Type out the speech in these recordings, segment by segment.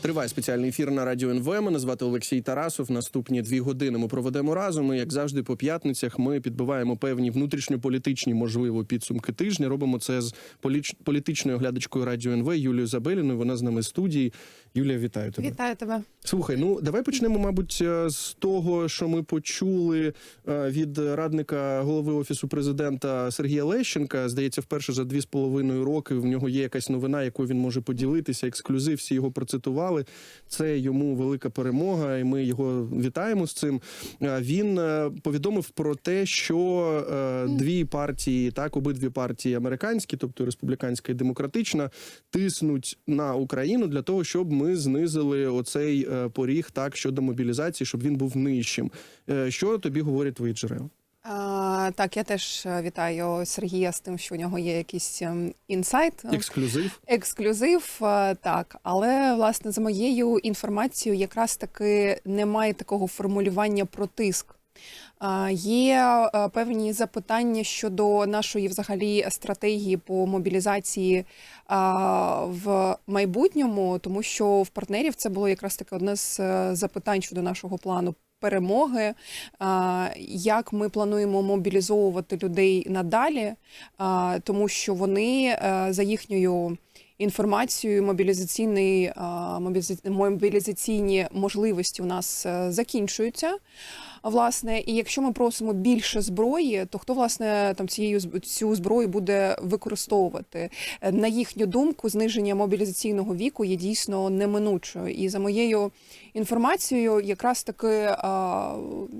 Триває спеціальний ефір на радіо НВ. Мене звати Олексій Тарасов. Наступні дві години ми проведемо разом. І як завжди, по п'ятницях ми підбиваємо певні внутрішньополітичні, можливо, підсумки тижня. Робимо це з політичною оглядачкою радіо НВ Юлією Забеліною. Вона з нами в студії. Юлія, вітаю тебе. Вітаю тебе. Слухай, ну давай почнемо, мабуть, е, з того, що ми почули е, від радника голови офісу президента Сергія Лещенка. Здається, вперше за дві з половиною роки в нього є якась новина, якою він може поділитися. Ексклюзив всі його процитували. Це йому велика перемога, і ми його вітаємо з цим. Він е, повідомив про те, що е, дві партії, так обидві партії американські, тобто республіканська і демократична, тиснуть на Україну для того, щоб ми знизили оцей е, поріг так щодо мобілізації, щоб він був нижчим. Що тобі говорять твої джерела? А, так, я теж е, вітаю Сергія з тим, що у нього є якийсь ем, інсайт, е, Ексклюзив? ексклюзив. е, Так, але власне за моєю інформацією, якраз таки немає такого формулювання про тиск. Є е, певні запитання щодо нашої взагалі стратегії по мобілізації в майбутньому, тому що в партнерів це було якраз таке одне з запитань щодо нашого плану перемоги, як ми плануємо мобілізовувати людей надалі, тому що вони е, за їхньою. Інформацією мобілізаційний мобілізаційні можливості у нас е, закінчуються. Власне, і якщо ми просимо більше зброї, то хто власне там цією цю зброю буде використовувати? На їхню думку, зниження мобілізаційного віку є дійсно неминучою. І за моєю інформацією, якраз таки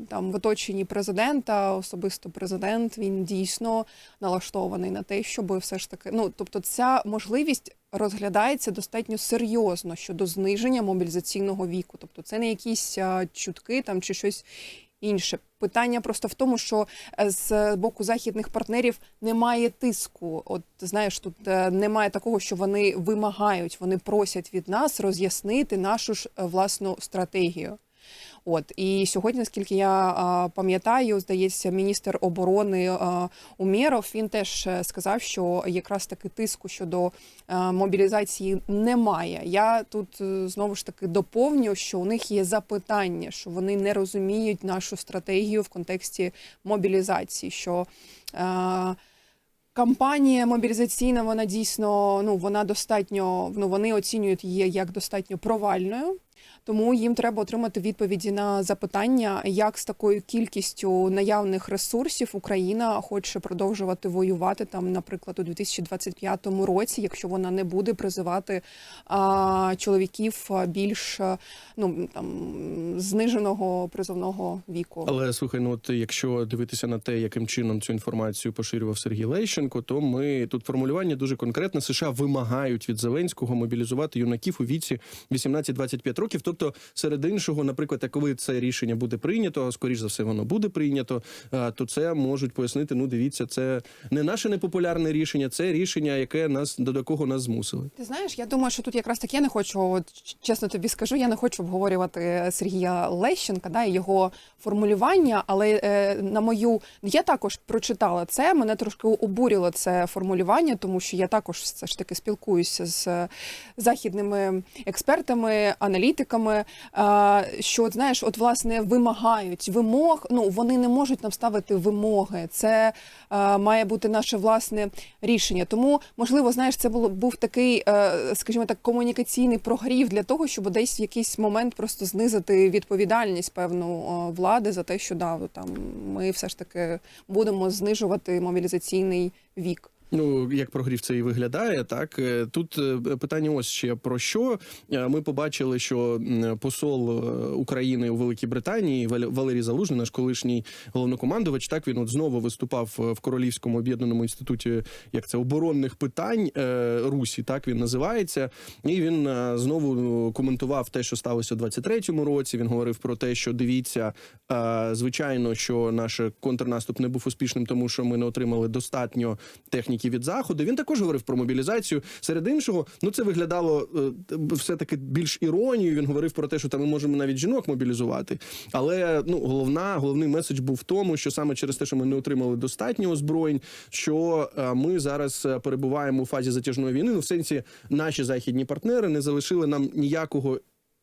там в оточенні президента, особисто президент, він дійсно налаштований на те, щоб все ж таки, ну тобто, ця можливість. Розглядається достатньо серйозно щодо зниження мобілізаційного віку, тобто це не якісь чутки там чи щось інше. Питання просто в тому, що е, з боку західних партнерів немає тиску. От знаєш, тут е, немає такого, що вони вимагають, вони просять від нас роз'яснити нашу ж е, власну стратегію. От і сьогодні, наскільки я пам'ятаю, здається, міністр оборони Умєров він теж е, сказав, що якраз таки тиску щодо а, мобілізації немає. Я тут е, знову ж таки доповню, що у них є запитання, що вони не розуміють нашу стратегію в контексті мобілізації. що е, Кампанія мобілізаційна, вона дійсно ну вона достатньо. Ну вони оцінюють її як достатньо провальною. Тому їм треба отримати відповіді на запитання, як з такою кількістю наявних ресурсів Україна хоче продовжувати воювати там, наприклад, у 2025 році, якщо вона не буде призивати а, чоловіків більш ну там зниженого призовного віку. Але слухай, ну от якщо дивитися на те, яким чином цю інформацію поширював Сергій Лещенко, то ми тут формулювання дуже конкретне. США вимагають від Зеленського мобілізувати юнаків у віці 18-25 років. Тобто, серед іншого, наприклад, коли це рішення буде прийнято, а скоріш за все воно буде прийнято, то це можуть пояснити. Ну, дивіться, це не наше непопулярне рішення, це рішення, яке нас до якого нас змусили. Ти знаєш, я думаю, що тут якраз так я не хочу, от, чесно тобі скажу, я не хочу обговорювати Сергія Лещенка, да, його формулювання, але е, на мою я також прочитала це. Мене трошки обурило це формулювання, тому що я також все ж таки спілкуюся з е, західними експертами, аналітиками. Е, що от, знаєш, от власне вимагають вимог. Ну вони не можуть нам ставити вимоги. Це е, має бути наше власне рішення. Тому, можливо, знаєш, це було був такий, е, скажімо так, комунікаційний прогрів для того, щоб десь в якийсь момент просто знизити відповідальність певну влади за те, що да, там ми все ж таки будемо знижувати мобілізаційний вік. Ну, як прогрів це і виглядає, так? Е, тут е, питання ось ще про що. Е, ми побачили, що посол України у Великій Британії Вал- Валерій Залужний, наш колишній головнокомандувач, так він от знову виступав в Королівському об'єднаному інституті, як це оборонних питань Русі, так він називається, і він знову коментував те, що сталося у 23-му році. Він говорив про те, що дивіться, звичайно, що наш контрнаступ не був успішним, тому що ми не отримали достатньо техніки паніки від заходу. Він також говорив про мобілізацію. Серед іншого, ну це виглядало е, все таки більш іронією. Він говорив про те, що там ми можемо навіть жінок мобілізувати. Але ну головна, головний меседж був в тому, що саме через те, що ми не отримали достатньо озброєнь, що е, ми зараз е, перебуваємо у фазі затяжної війни. Ну, в сенсі, наші західні партнери не залишили нам ніякого.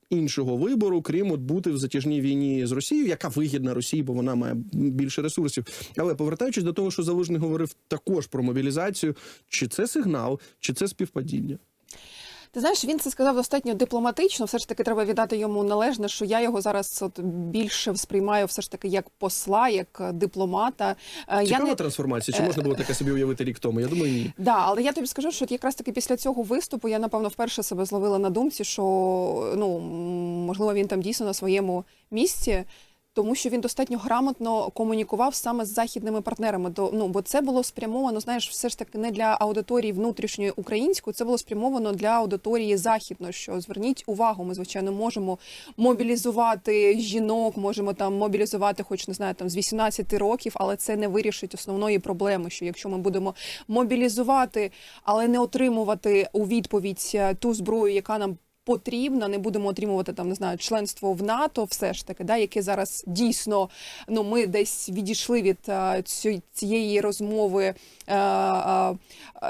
Іншого вибору, крім от бути в затяжній війні з Росією, яка вигідна Росії, бо вона має більше ресурсів. Але повертаючись до того, що Залужний говорив також про мобілізацію, чи це сигнал, чи це співпадіння? Ти знаєш, він це сказав достатньо дипломатично. Все ж таки, треба віддати йому належне, що я його зараз от більше сприймаю все ж таки як посла, як е, дипломата. Е, Цікава Я не трансформація? Чи можна було таке собі уявити рік тому? Я думаю, ні. Да, але я тобі скажу, що от якраз таки після цього виступу я напевно вперше себе зловила на думці, що ну можливо він там дійсно на своєму місці. Тому що він достатньо грамотно комунікував саме з західними партнерами. До ну бо це було спрямовано, знаєш, все ж таки не для аудиторії внутрішньої української, це було спрямовано для аудиторії західної. Що зверніть увагу, ми звичайно можемо мобілізувати жінок, можемо там мобілізувати, хоч не знаю, там з 18 років, але це не вирішить основної проблеми. Що якщо ми будемо мобілізувати, але не отримувати у відповідь ту зброю, яка нам потрібна, не будемо отримувати там, не знаю, членство в НАТО, все ж таки, да, яке зараз дійсно ну ми десь відійшли від е, цю- цієї розмови е, е,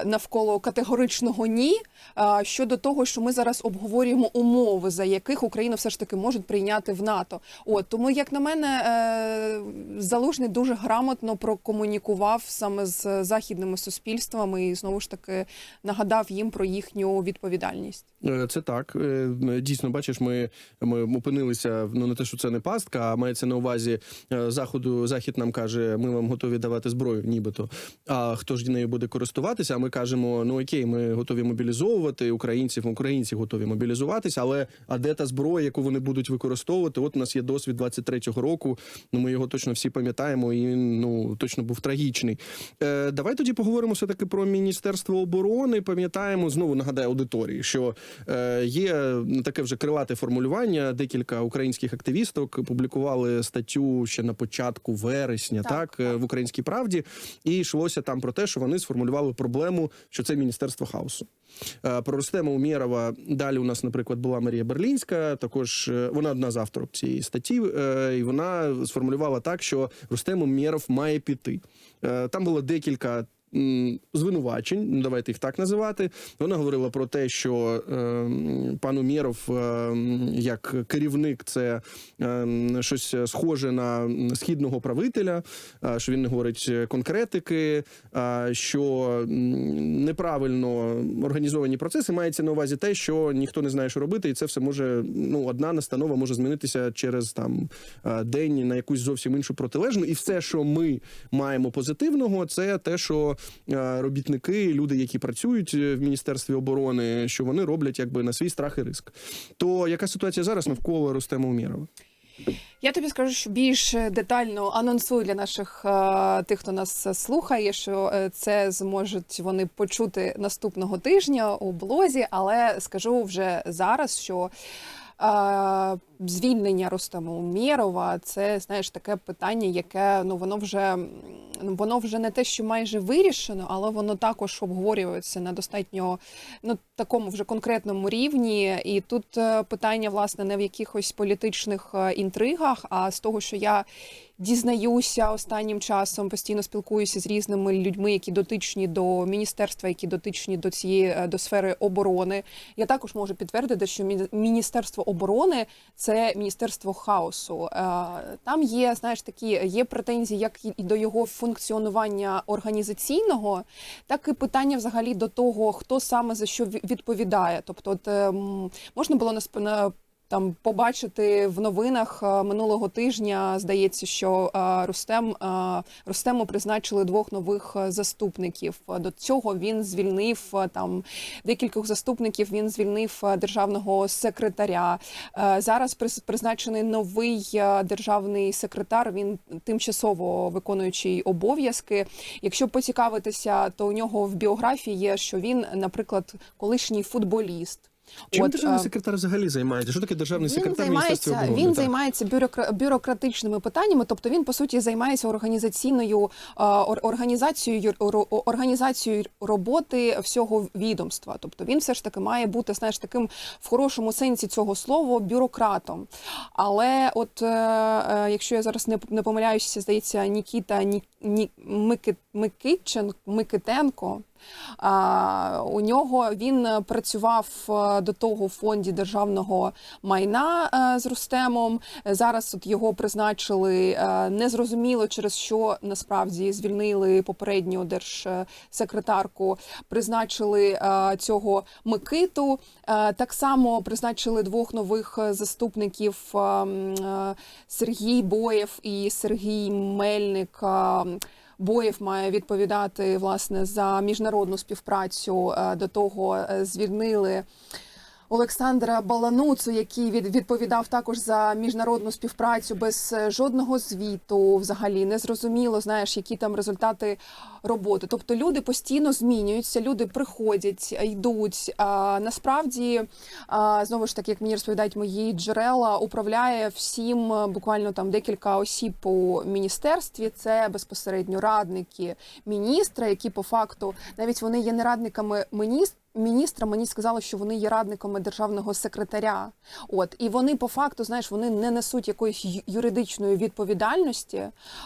навколо категоричного ні. е, щодо того, що ми зараз обговорюємо умови, за яких Україна все ж таки можуть прийняти в НАТО. От тому, як на мене, е, залужний дуже грамотно прокомунікував саме з західними суспільствами і знову ж таки нагадав їм про їхню відповідальність. Е, Це так. Е, Дійсно, бачиш, ми, ми опинилися ну не те, що це не пастка, а мається на увазі е, заходу. Захід нам каже, ми вам готові давати зброю, нібито. А хто ж нею буде користуватися? А ми кажемо: ну окей, ми готові мобілізовувати українців. Українці готові мобілізуватися, але а де та зброя, яку вони будуть використовувати? От у нас є досвід 23-го року. Ну ми його точно всі пам'ятаємо, і ну точно був трагічний. Е, давай тоді поговоримо все таки про міністерство оборони. Пам'ятаємо знову нагадаю аудиторії, що є таке вже крилате формулювання. Декілька українських активісток публікували статтю ще на початку вересня, так, Так, е, в Українській правді, і йшлося там про те, що вони сформулювали проблему, що це міністерство хаосу. Е, Про Рустема Умєрова далі у нас, наприклад, була Марія Берлінська. Також е, вона одна з авторів цієї статті, е, і вона сформулювала так, що Рустем Умєров має піти. Е, Там було декілька. Звинувачень, ну давайте їх так називати. Вона говорила про те, що е, м, пан Умєров е, як керівник це е, щось схоже на східного правителя, що він не говорить конкретики, що неправильно організовані процеси мається на увазі те, що ніхто не знає, що робити, і це все може ну одна настанова може змінитися через там е, день на якусь зовсім іншу протилежну. І все, що ми маємо позитивного, це те, що робітники, люди, які працюють е, в міністерстві оборони, що вони роблять якби на свій страх і риск. То яка ситуація зараз навколо Рустема Умєрова? Я тобі скажу, що більш детально анонсую для наших е, тих, хто нас слухає, що е, це зможуть вони почути наступного тижня у блозі, але скажу вже зараз, що. Звільнення Рустема Умєрова – це знаєш таке питання, яке ну воно вже ну, воно вже не те, що майже вирішено, але воно також обговорюється на достатньо ну такому вже конкретному рівні. І тут е, питання власне не в якихось політичних е, інтригах, а з того, що я дізнаюся останнім часом, постійно спілкуюся з різними людьми, які дотичні до міністерства, які дотичні до цієї е, до сфери оборони. Я також можу підтвердити, що Мі- міністерство оборони це міністерство хаосу. Е, Там є, знаєш, такі є претензії, як і до його функціонування організаційного, так і питання взагалі до того, хто саме за що відповідає. Тобто, от, ем, можна було на там побачити в новинах е, минулого тижня. Здається, що е, Рустем е, Рустему призначили двох нових заступників. До цього він звільнив там декількох заступників. Він звільнив державного секретаря. Зараз приз- призначений новий державний секретар. Він тимчасово виконуючий обов'язки. Якщо поцікавитися, то у нього в біографії є, що він, наприклад, колишній футболіст. Чим От, державний секретар взагалі займається? Що таке державний він секретар займається, оборони? він Так. займається бюрокра- бюрократичними питаннями, тобто він по суті займається організаційною ор- організацією організацією роботи всього відомства. Тобто він все ж таки має бути знаєш таким в хорошому сенсі цього слова бюрократом. Але от е, е, якщо я зараз не, не помиляюся, здається, Нікіта Ні, Ні, Мики, Микитчен, Микитенко. У нього він е, працював е, до того в фонді державного майна е, з Рустемом. Зараз от його призначили незрозуміло через що насправді звільнили попередню держсекретарку, призначили цього Микиту. Так само призначили двох нових заступників е, м, е, Сергій Боєв і Сергій Мельник. Боєв має відповідати власне за міжнародну співпрацю. Е, До того е, звільнили Олександра Балануцу, який від, відповідав також за міжнародну співпрацю без е, жодного звіту. Взагалі не зрозуміло, знаєш, які там результати роботи. Тобто люди постійно змінюються, люди приходять, йдуть. А насправді знову ж таки, як мені розповідають мої джерела, управляє всім е, буквально там декілька осіб по міністерстві. Це безпосередньо радники міністра, які по факту навіть вони є не радниками міністра. Міністра мені сказали, що вони є радниками державного секретаря. От і вони по факту, знаєш, вони не несуть якоїсь юридичної відповідальності.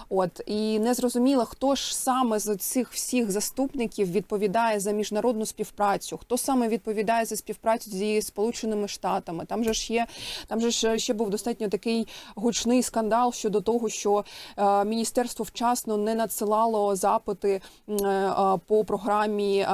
От і не зрозуміло, хто ж саме з цих всіх заступників відповідає за міжнародну співпрацю, хто саме відповідає за співпрацю зі Сполученими Штатами. Там же ж є, там же ж ще був достатньо такий гучний скандал щодо того, що е, міністерство вчасно не надсилало запити м, е, по програмі е,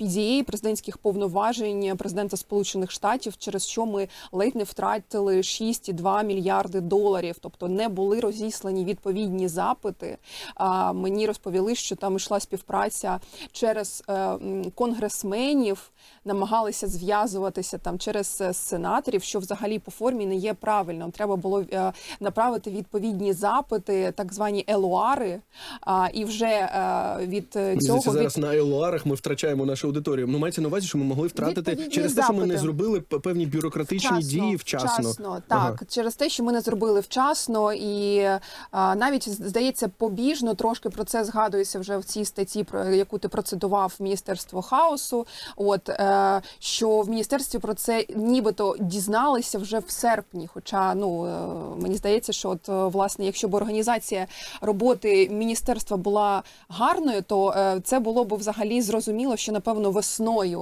PDA, президентських повноважень президента Сполучених Штатів, через що ми ледь не втратили 6,2 мільярди доларів. Тобто не були розіслані відповідні запити. А мені розповіли, що там йшла співпраця через е, конгресменів, намагалися зв'язуватися там через е, сенаторів, що взагалі по формі не є правильно. Треба було е, направити відповідні запити, так звані елуари. А і вже від цього здається, від зараз на елуарах ми втрачаємо нашу аудиторію. Ну, мається на увазі, що ми могли втратити Відповідні через те, що ми не зробили п- певні бюрократичні дії вчасно. вчасно так, Ага. через те, що ми не зробили вчасно, і а, навіть здається, побіжно трошки про це згадується вже в цій статті, про яку ти процитував Міністерство хаосу. От е, що в міністерстві про це нібито дізналися вже в серпні. Хоча ну е, мені здається, що от е, власне, якщо б організація роботи міністерства була гарною, то е, це було б взагалі зрозуміло, що напевно весною.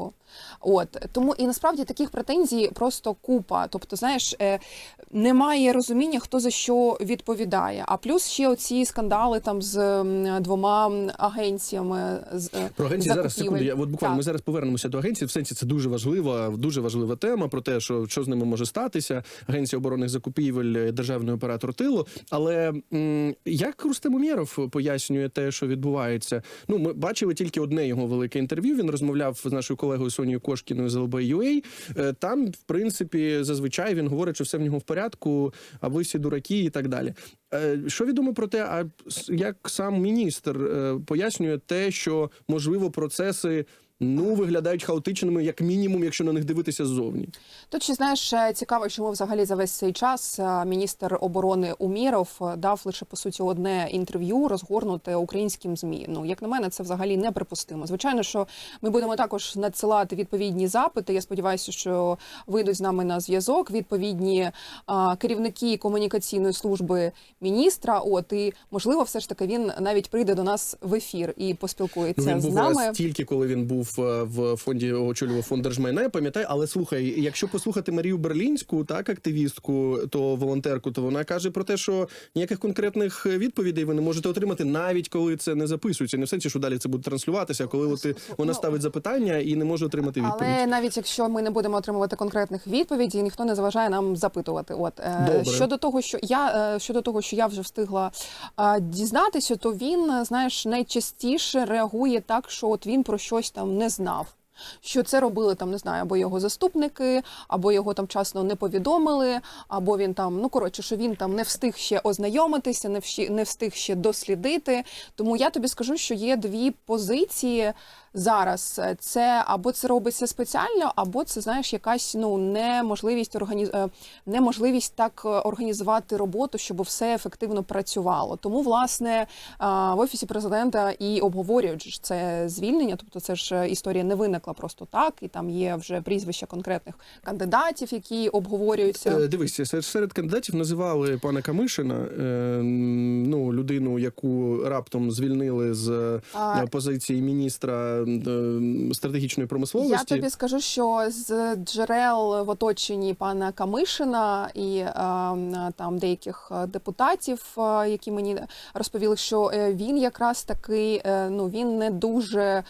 От тому і насправді таких претензій просто купа. Тобто, знаєш, е, немає розуміння, хто за що відповідає. А плюс ще оці скандали там з двома агенціями з е, Про агенції зараз секунду. Я от буквально Так. ми зараз повернемося до агенції. В сенсі це дуже важлива, дуже важлива тема про те, що, що з ними може статися. Агенція оборонних закупівель, е, державний оператор тилу. Але м, як Рустем Умєров пояснює те, що відбувається? Ну, ми бачили тільки одне його велике інтерв'ю. Він розмовляв з нашою колегою Сонією Кошкіною з LB.UA. Е, Там, в принципі, зазвичай він говорить, що все в нього в порядку, а ви всі дураки і так далі. Е, Що відомо про те, а як сам міністр е, пояснює те, що можливо процеси ну виглядають хаотичними, як мінімум, якщо на них дивитися ззовні. Тут ще знаєш е, цікаво, чому взагалі за весь цей час е, міністр оборони Уміров е, дав лише по суті одне інтерв'ю розгорнуте українським змі. Ну як на мене, це взагалі неприпустимо. Звичайно, що ми будемо також надсилати відповідні запити. Я сподіваюся, що вийдуть з нами на зв'язок відповідні а, керівники комунікаційної служби міністра. От і можливо, все ж таки він навіть прийде до нас в ефір і Ну, поспілкується він з нами. тільки коли він був в фонді очолював фонд держмайна. Я пам'ятаю, але слухай, якщо послухати Марію Берлінську, так активістку, то волонтерку, то вона каже про те, що ніяких конкретних відповідей ви не можете отримати, навіть коли це не записується. Не в сенсі, що далі це буде транслюватися, коли от ти- вона Ну, ставить запитання і не може отримати відповідь. Але навіть якщо ми не будемо отримувати конкретних відповідей, ніхто не заважає нам запитувати. От е, Добре. щодо того, що я е, щодо того, що я вже встигла е, дізнатися, то він знаєш найчастіше реагує так, що от він про щось там не знав. Що це робили там, не знаю, або його заступники, або його там часно не повідомили, або він там, ну коротше, що він там не встиг ще ознайомитися, не встиг ще дослідити. Тому я тобі скажу, що є дві позиції зараз е, це або це робиться спеціально, або це знаєш якась ну неможливість органі... е, неможливість так е, організувати роботу, щоб все ефективно працювало. Тому власне в офісі президента і обговорюють ж це звільнення. Тобто, це ж історія не виникла просто так, і там є вже прізвища конкретних кандидатів, які обговорюються. Дивись, серед- серед кандидатів називали пана Камишина, ну людину, яку раптом звільнили з А, позиції міністра стратегічної промисловості. Я тобі скажу, що з джерел в оточенні пана Камишина і е, там деяких депутатів, е, які мені розповіли, що е, він якраз таки е, ну він не дуже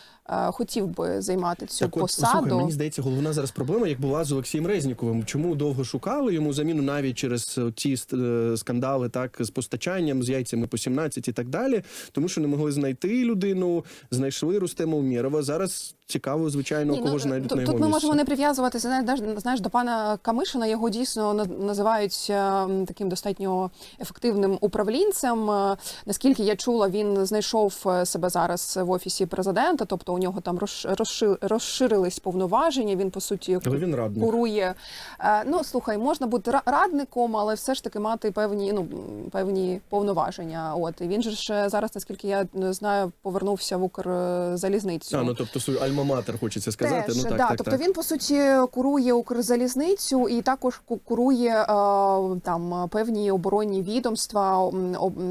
хотів би займати цю Так от, посаду. слухай, мені здається, головна зараз проблема, як була з Олексієм Резніковим. Чому довго шукали йому заміну навіть через ті е, скандали, так з постачанням, з яйцями по 17 і так далі. Тому що не могли знайти людину, знайшли Рустема Умєрова. Зараз цікаво, звичайно, Ні, кого ну, ж знайдуть тут, на його тут ми місце. можемо не прив'язуватися знаєш, знаєш, до пана Камишина. Його дійсно на- називають е, таким достатньо ефективним управлінцем. Е, Наскільки я чула, він знайшов е, себе зараз в офісі президента, тобто нього там розш- розши- розширились повноваження. Він по суті Але він радник. курує. Е, Ну слухай, можна бути радником, але все ж таки мати певні ну певні повноваження. От і він же ж зараз, наскільки я знаю, повернувся в Укрзалізницю. А, ну тобто свою альма-матер хочеться сказати. Теж, ну так, да, так, тобто так. він по суті курує Укрзалізницю і також ку- курує е, там певні оборонні відомства,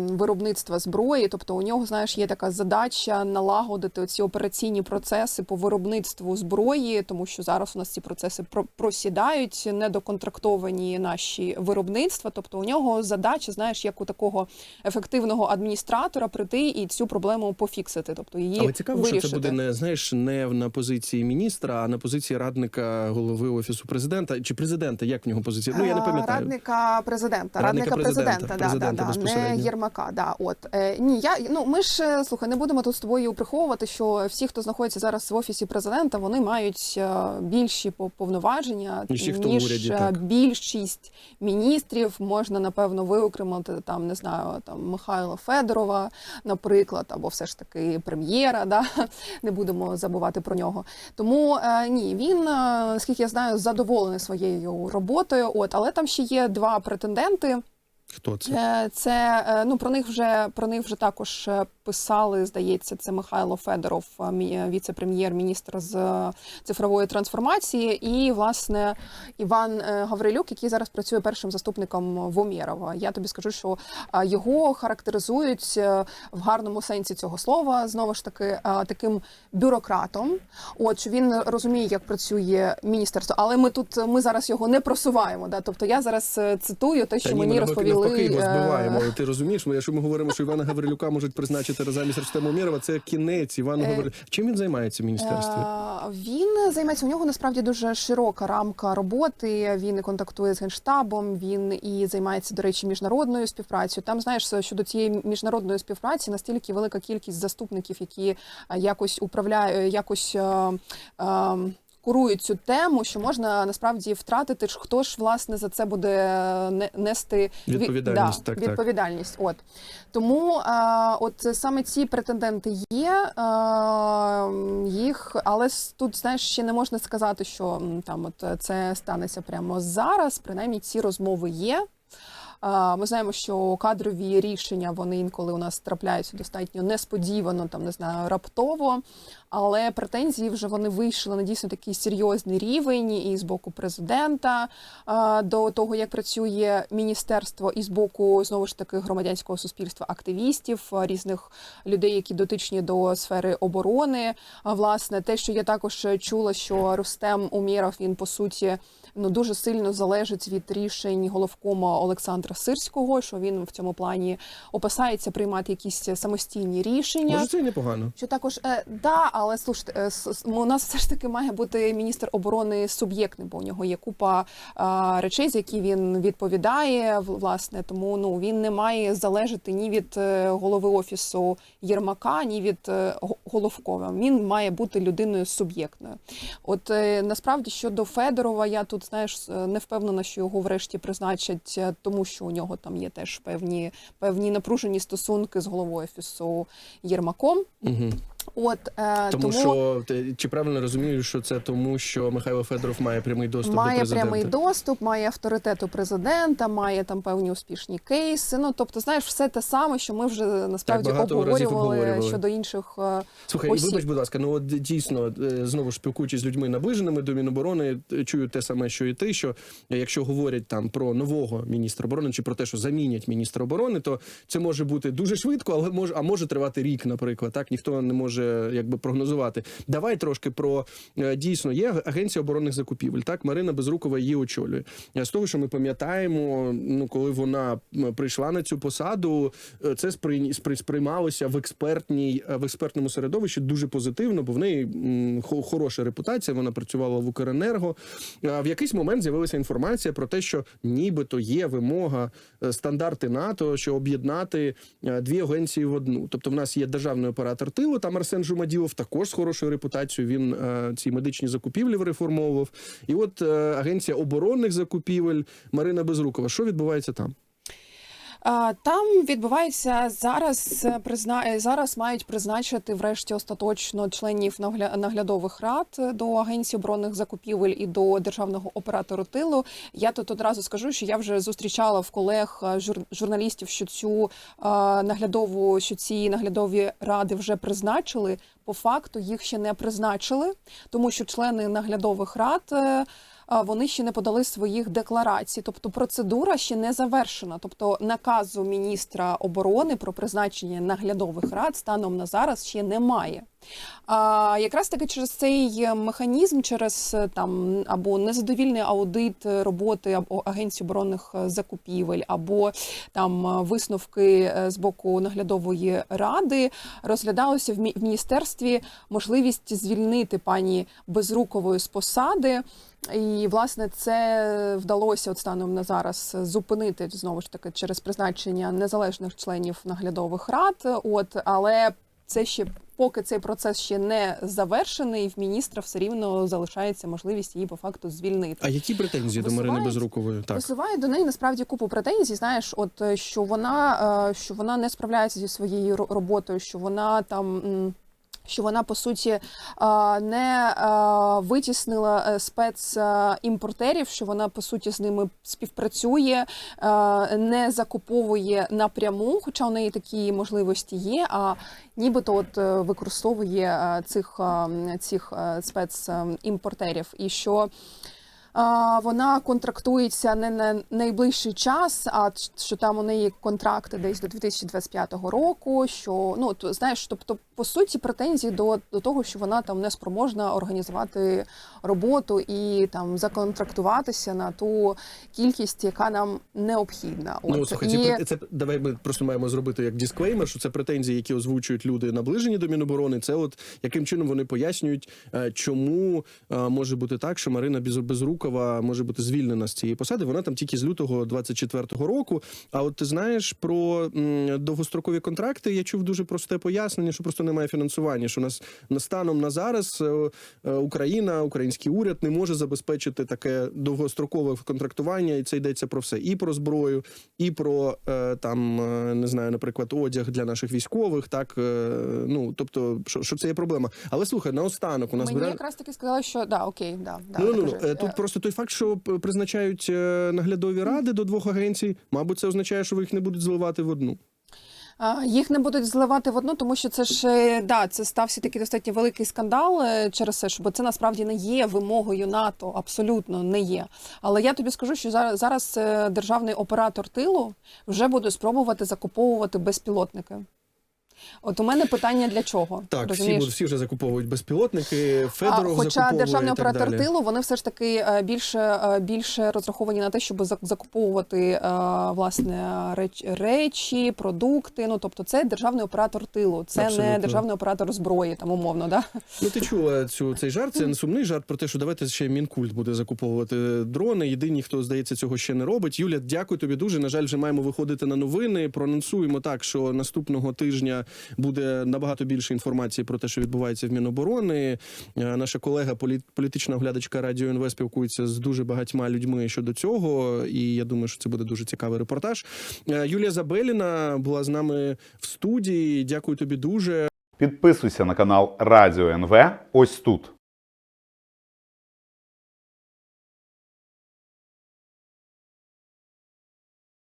виробництва зброї. Тобто у нього, знаєш, є така задача налагодити ці операційні процеси по виробництву зброї, тому що зараз у нас ці процеси про- просідають, недоконтрактовані наші виробництва. Тобто у нього задача, знаєш, як у такого ефективного адміністратора прийти і цю проблему пофіксити. Тобто її Але цікаво, вирішити. що це буде не знаєш не на позиції міністра, а на позиції радника голови офісу президента чи президента. Як в нього позиція? Ну я не пам'ятаю. Радника президента, Радника радника, президента, президента, да, президента да, да, не. Єрмака. Да, от е, ні, я ну ми ж е, слухай, не будемо тут з тобою приховувати, що всі, хто знаходиться зараз в офісі президента, вони мають е, більші по- повноваження Ніж ніж уряді, е, більшість міністрів. Можна напевно виокремити там, не знаю, там Михайла Федорова, наприклад, або все ж таки прем'єра. Да? Не будемо забувати про нього. Тому е, ні, він, наскільки я знаю, задоволений своєю роботою. От, але там ще є два претенденти. Хто це? Е, Це е, ну про них вже про них вже також е, писали. Здається, це Михайло Федоров, віце-прем'єр-міністр з цифрової трансформації, і власне Іван Гаврилюк, який зараз працює першим заступником Вомєрова. Я тобі скажу, що його характеризують в гарному сенсі цього слова. Знову ж таки, таким бюрократом. От що він розуміє, як працює міністерство, але ми тут ми зараз його не просуваємо. Да? Тобто я зараз цитую те, що Та ні, мені розповіли. Навпаки його е, збиваємо. Ти розумієш? Ми, якщо ми говоримо, що Івана Гаврилюка можуть призначити замість Рустема Умєрова, це кінець Івану Е, Гаврилюку. Чим він займається в міністерстві? Е, Він займається у нього насправді дуже широка рамка роботи. Він контактує з генштабом. Він і займається, до речі, міжнародною співпрацею. Там знаєш, щодо цієї міжнародної співпраці настільки велика кількість заступників, які якось управляють, якось. е, е, Курують цю тему, що можна насправді втратити ж хто ж власне за це буде не- нести ві- Відповідальність, да, так, так. От тому а, от саме ці претенденти є. а, їх, але тут знаєш, ще не можна сказати, що там от е, це станеться прямо зараз. Принаймні, ці розмови є. Ми знаємо, що кадрові рішення вони інколи у нас трапляються достатньо несподівано, там не знаю, раптово. Але претензії вже вони вийшли на дійсно такий серйозний рівень і з боку президента до того, як працює міністерство, і з боку знову ж таки громадянського суспільства, активістів, різних людей, які дотичні до сфери оборони. А, Власне, те, що я також чула, що Рустем Умєров він по суті ну дуже сильно залежить від рішень головкома Олександра Сирського, що він в цьому плані опасається приймати якісь самостійні рішення. Може, це непогано. Що також е, да, але слушайте, е, у нас все ж таки має бути міністр оборони суб'єктним, бо у нього є купа е, речей, за які він відповідає. Власне, тому ну він не має залежати ні від е, голови офісу Єрмака, ні від е, головкова. Він має бути людиною суб'єктною. От е, насправді щодо Федорова, я тут знаєш е, не впевнена, що його врешті призначать, е, тому що у нього там є теж певні певні напружені стосунки з головою офісу Єрмаком. Угу. От е, Тому, тому, що чи правильно розумію, що це тому, що Михайло Федоров має прямий доступ до має президента? прямий доступ, має авторитет у президента, має там певні успішні кейси. Ну тобто, знаєш, все те саме, що ми вже насправді разів обговорювали, обговорювали. щодо інших. е, Слухай, осіб. вибач, будь ласка, ну от дійсно е, знову ж спілкуючись з людьми наближеними до Міноборони, чую те саме, що і ти. Що якщо говорять там про нового міністра оборони чи про те, що замінять міністра оборони, то це може бути дуже швидко, але може, а може тривати рік, наприклад. Так ніхто не може якби прогнозувати. Давай трошки про е, дійсно є агенція оборонних закупівель. Так, Марина Безрукова її очолює. Е, З того, що ми пам'ятаємо, ну коли вона прийшла на цю посаду, е, це сприймалося в експертній в експертному середовищі дуже позитивно, бо в неї хо- хороша репутація. Вона працювала в Укренерго. В якийсь момент з'явилася інформація про те, що нібито є вимога стандарти НАТО, що об'єднати дві агенції в одну. Тобто, в нас є державний оператор тилу, там Арсен Жумаділов також з хорошою репутацією. Він е, ці медичні закупівлі реформовував. І от е, агенція оборонних закупівель Марина Безрукова. Що відбувається там? Там відбувається зараз е, призна... е, зараз мають призначити врешті остаточно членів нагля- наглядових рад до агенції оборонних закупівель і до державного оператору тилу. Я тут одразу скажу, що я вже зустрічала в колег е, жур... журналістів, що цю е, наглядову, що ці наглядові ради вже призначили. По факту їх ще не призначили, тому що члени наглядових рад. Вони ще не подали своїх декларацій. Тобто процедура ще не завершена. Тобто наказу міністра оборони про призначення наглядових рад станом на зараз ще немає. А якраз таки через цей механізм, через там або незадовільний аудит роботи або агенції оборонних закупівель, або там висновки е, з боку наглядової ради, розглядалося в міністерстві можливість звільнити пані Безрукової з посади. І власне це вдалося от станом на зараз зупинити знову ж таки через призначення незалежних членів наглядових рад. От але це ще поки цей процес ще не завершений, в міністра все рівно залишається можливість її по факту звільнити. А які претензії до Марини Висувають- Безрукової? Так. Висуває до неї насправді купу претензій. Знаєш, от е, що вона е, що вона не справляється зі своєю роботою, що вона там. Що вона по суті не витіснила е, спецімпортерів, що вона по суті з ними співпрацює, не закуповує напряму, хоча у неї такі можливості є. А нібито от е, використовує е, цих, цих спецімпортерів. І що Вона контрактується не на найближчий час, а що там у неї контракти десь до 2025 року. Що ну то знаєш, тобто по суті претензії до, до того, що вона там не спроможна організувати роботу і там законтрактуватися на ту кількість, яка нам необхідна. Ну, От, слухай, ці пре- це давай ми просто маємо зробити як дисклеймер, що це претензії, які озвучують люди наближені до Міноборони. Це от яким чином вони пояснюють, е, чому е, може бути так, що Марина Біз- Безрукова може бути звільнена з цієї посади. Вона там тільки з лютого 24-го року. А от ти знаєш про довгострокові контракти? Я чув дуже просте пояснення, що просто немає фінансування. Що у нас на станом на зараз е, е, Україна, український уряд не може забезпечити таке довгострокове контрактування, і це йдеться про все: і про зброю, і про е, там не знаю, наприклад, одяг для наших військових. Так ну тобто, що, що це є проблема. Але слухай, наостанок у нас мені бере- якраз таки сказали, що да, окей, да, да, Ну, ну, ну, тут Е, просто той факт, що призначають е, наглядові ради до двох агенцій, мабуть, це означає, що ви їх не будуть зливати в одну. Їх не будуть зливати в одну, тому що це ж е, да, це стався такий достатньо великий скандал е, через це, що бо це насправді не є вимогою НАТО, абсолютно не є. Але я тобі скажу, що зараз, зараз державний оператор тилу вже буде спробувати закуповувати безпілотники. От у мене питання для чого? Так, всі, всі вже закуповують безпілотники. А, хоча державний оператор тилу вони все ж таки е, більше, е, більше розраховані на те, щоб закуповувати е, власне реч, речі, продукти. Ну тобто, це державний оператор тилу, це Абсолютно. не державний оператор зброї, там умовно, да Ну, ти чула цю цей жарт. Це не сумний жарт про те, що давайте ще мінкульт буде закуповувати дрони. Єдині, хто здається, цього ще не робить. Юля, дякую тобі дуже. На жаль, вже маємо виходити на новини. Проанонсуємо так, що наступного тижня буде набагато більше інформації про те, що відбувається в Міноборони. Е, Наша колега, політ- політична оглядачка Радіо НВ спілкується з дуже багатьма людьми щодо цього. І я думаю, що це буде дуже цікавий репортаж. Е, Юлія Забеліна була з нами в студії. Дякую тобі дуже. Підписуйся на канал Радіо НВ ось тут.